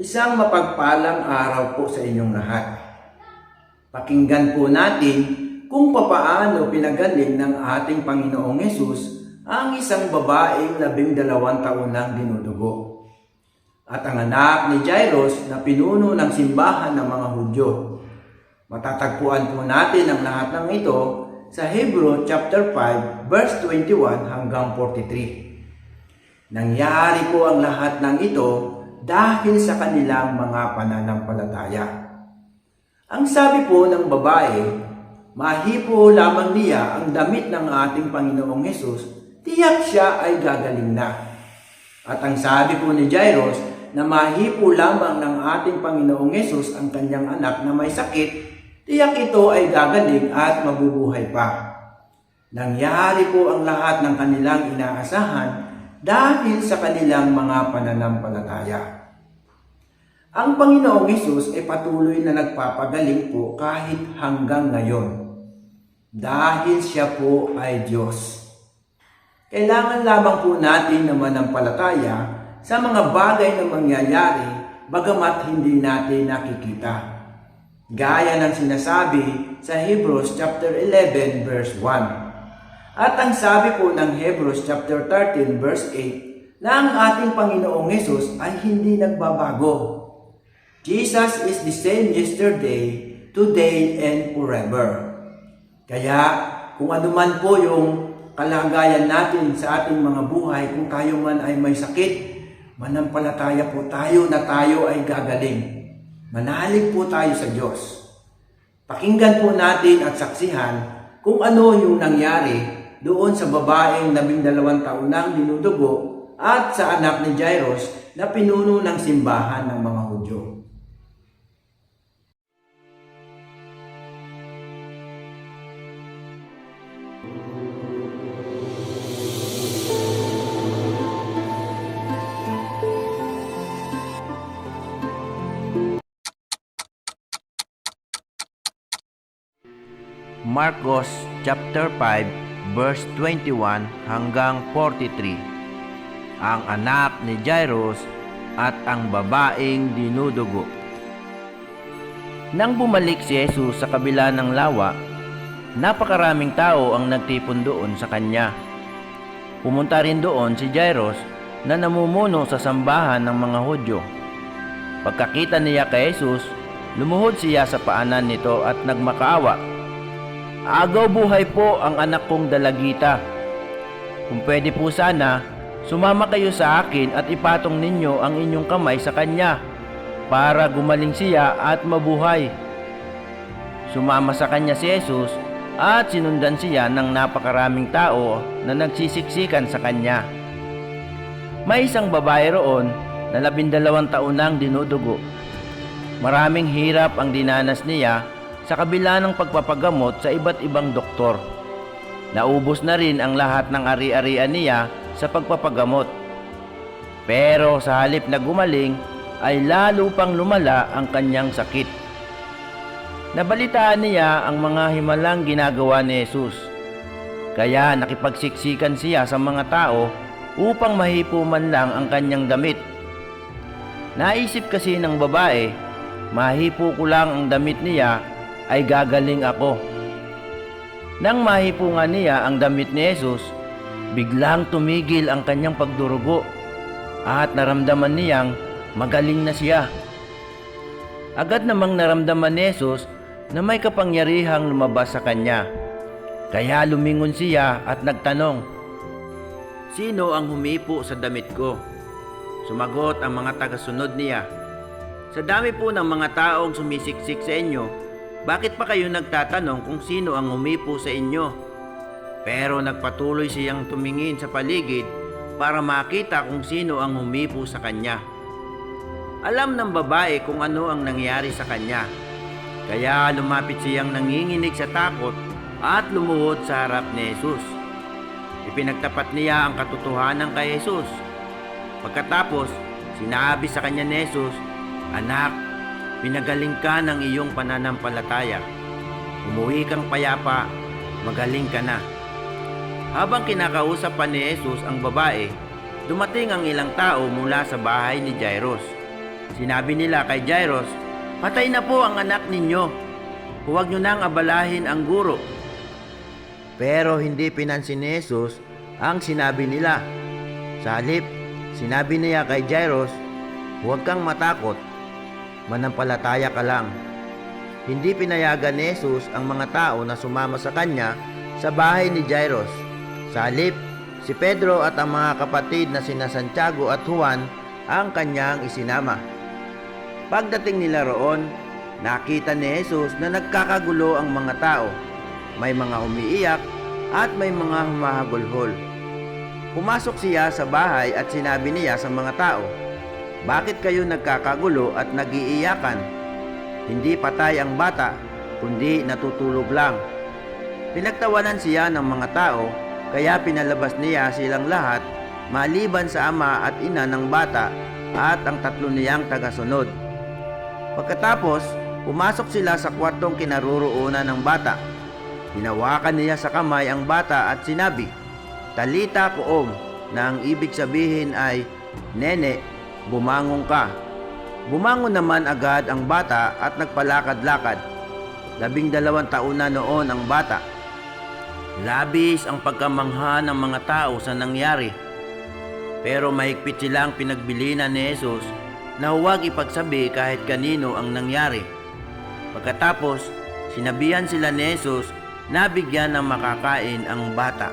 Isang mapagpalang araw po sa inyong lahat. Pakinggan po natin kung papaano pinagaling ng ating Panginoong Yesus ang isang babaeng labing dalawang taon nang dinudugo. At ang anak ni Jairus na pinuno ng simbahan ng mga Hudyo. Matatagpuan po natin ang lahat ng ito sa Hebrew chapter 5 verse 21 hanggang 43. Nangyari po ang lahat ng ito dahil sa kanilang mga pananampalataya. Ang sabi po ng babae, mahipo lamang niya ang damit ng ating Panginoong Hesus, tiyak siya ay gagaling na. At ang sabi po ni Jairus, na mahipo lamang ng ating Panginoong Hesus ang kanyang anak na may sakit, tiyak ito ay gagaling at mabubuhay pa. Nangyari po ang lahat ng kanilang inaasahan dahil sa kanilang mga pananampalataya. Ang Panginoong Hesus ay patuloy na nagpapagaling po kahit hanggang ngayon. Dahil siya po ay Diyos. Kailangan lamang po natin na manampalataya sa mga bagay na mangyayari bagamat hindi natin nakikita. Gaya ng sinasabi sa Hebrews chapter 11 verse 1. At ang sabi po ng Hebrews chapter 13 verse 8 na ang ating Panginoong Yesus ay hindi nagbabago. Jesus is the same yesterday, today, and forever. Kaya kung ano man po yung kalagayan natin sa ating mga buhay, kung tayo man ay may sakit, manampalataya po tayo na tayo ay gagaling. Manalig po tayo sa Diyos. Pakinggan po natin at saksihan kung ano yung nangyari doon sa babaeng labing dalawang taon nang dinudugo at sa anak ni Jairus na pinuno ng simbahan ng mga Hudyo. Marcos chapter 5 verse 21 hanggang 43. Ang anak ni Jairus at ang babaeng dinudugo. Nang bumalik si Jesus sa kabila ng lawa, napakaraming tao ang nagtipon doon sa kanya. Pumunta rin doon si Jairus na namumuno sa sambahan ng mga Hudyo. Pagkakita niya kay Jesus, lumuhod siya sa paanan nito at nagmakaawa Agaw buhay po ang anak kong dalagita. Kung pwede po sana, sumama kayo sa akin at ipatong ninyo ang inyong kamay sa kanya para gumaling siya at mabuhay. Sumama sa kanya si Jesus at sinundan siya ng napakaraming tao na nagsisiksikan sa kanya. May isang babae roon na labindalawang taon nang dinudugo. Maraming hirap ang dinanas niya sa kabila ng pagpapagamot sa iba't ibang doktor. Naubos na rin ang lahat ng ari-arian niya sa pagpapagamot. Pero sa halip na gumaling, ay lalo pang lumala ang kanyang sakit. Nabalitaan niya ang mga himalang ginagawa ni Jesus. Kaya nakipagsiksikan siya sa mga tao upang mahipo man lang ang kanyang damit. Naisip kasi ng babae, mahipo ko lang ang damit niya ay gagaling ako. Nang mahipungan niya ang damit ni Jesus, biglang tumigil ang kanyang pagdurugo at naramdaman niyang magaling na siya. Agad namang naramdaman ni Jesus na may kapangyarihang lumabas sa kanya. Kaya lumingon siya at nagtanong, Sino ang humipo sa damit ko? Sumagot ang mga tagasunod niya, Sa dami po ng mga taong sumisiksik sa inyo, bakit pa kayo nagtatanong kung sino ang umipo sa inyo? Pero nagpatuloy siyang tumingin sa paligid para makita kung sino ang humipo sa kanya. Alam ng babae kung ano ang nangyari sa kanya. Kaya lumapit siyang nanginginig sa takot at lumuhod sa harap ni Jesus. Ipinagtapat niya ang katotohanan kay Jesus. Pagkatapos, sinabi sa kanya ni Jesus, Anak, Pinagaling ka ng iyong pananampalataya. Umuwi kang payapa, magaling ka na. Habang kinakausap pa ni Jesus ang babae, dumating ang ilang tao mula sa bahay ni Jairus. Sinabi nila kay Jairus, Patay na po ang anak ninyo. Huwag nyo nang abalahin ang guro. Pero hindi pinansin ni Jesus ang sinabi nila. Sa halip, sinabi niya kay Jairus, Huwag kang matakot, manampalataya ka lang. Hindi pinayagan ni Jesus ang mga tao na sumama sa kanya sa bahay ni Jairus. Sa halip, si Pedro at ang mga kapatid na sina Santiago at Juan ang kanyang isinama. Pagdating nila roon, nakita ni Jesus na nagkakagulo ang mga tao. May mga umiiyak at may mga humahagulhol. Pumasok siya sa bahay at sinabi niya sa mga tao, Bakit kayo nagkakagulo at nagiiyakan? Hindi patay ang bata, kundi natutulog lang. Pinagtawanan siya ng mga tao, kaya pinalabas niya silang lahat, maliban sa ama at ina ng bata at ang tatlo niyang tagasunod. Pagkatapos, pumasok sila sa kwartong kinaroroonan ng bata. Hinawakan niya sa kamay ang bata at sinabi, Talita koom, na ang ibig sabihin ay, Nene, bumangon ka. Bumangon naman agad ang bata at nagpalakad-lakad. Labing dalawang taon na noon ang bata. Labis ang pagkamangha ng mga tao sa nangyari. Pero mahigpit silang pinagbilinan ni Jesus na huwag ipagsabi kahit kanino ang nangyari. Pagkatapos, sinabihan sila ni Jesus na bigyan ng makakain ang bata.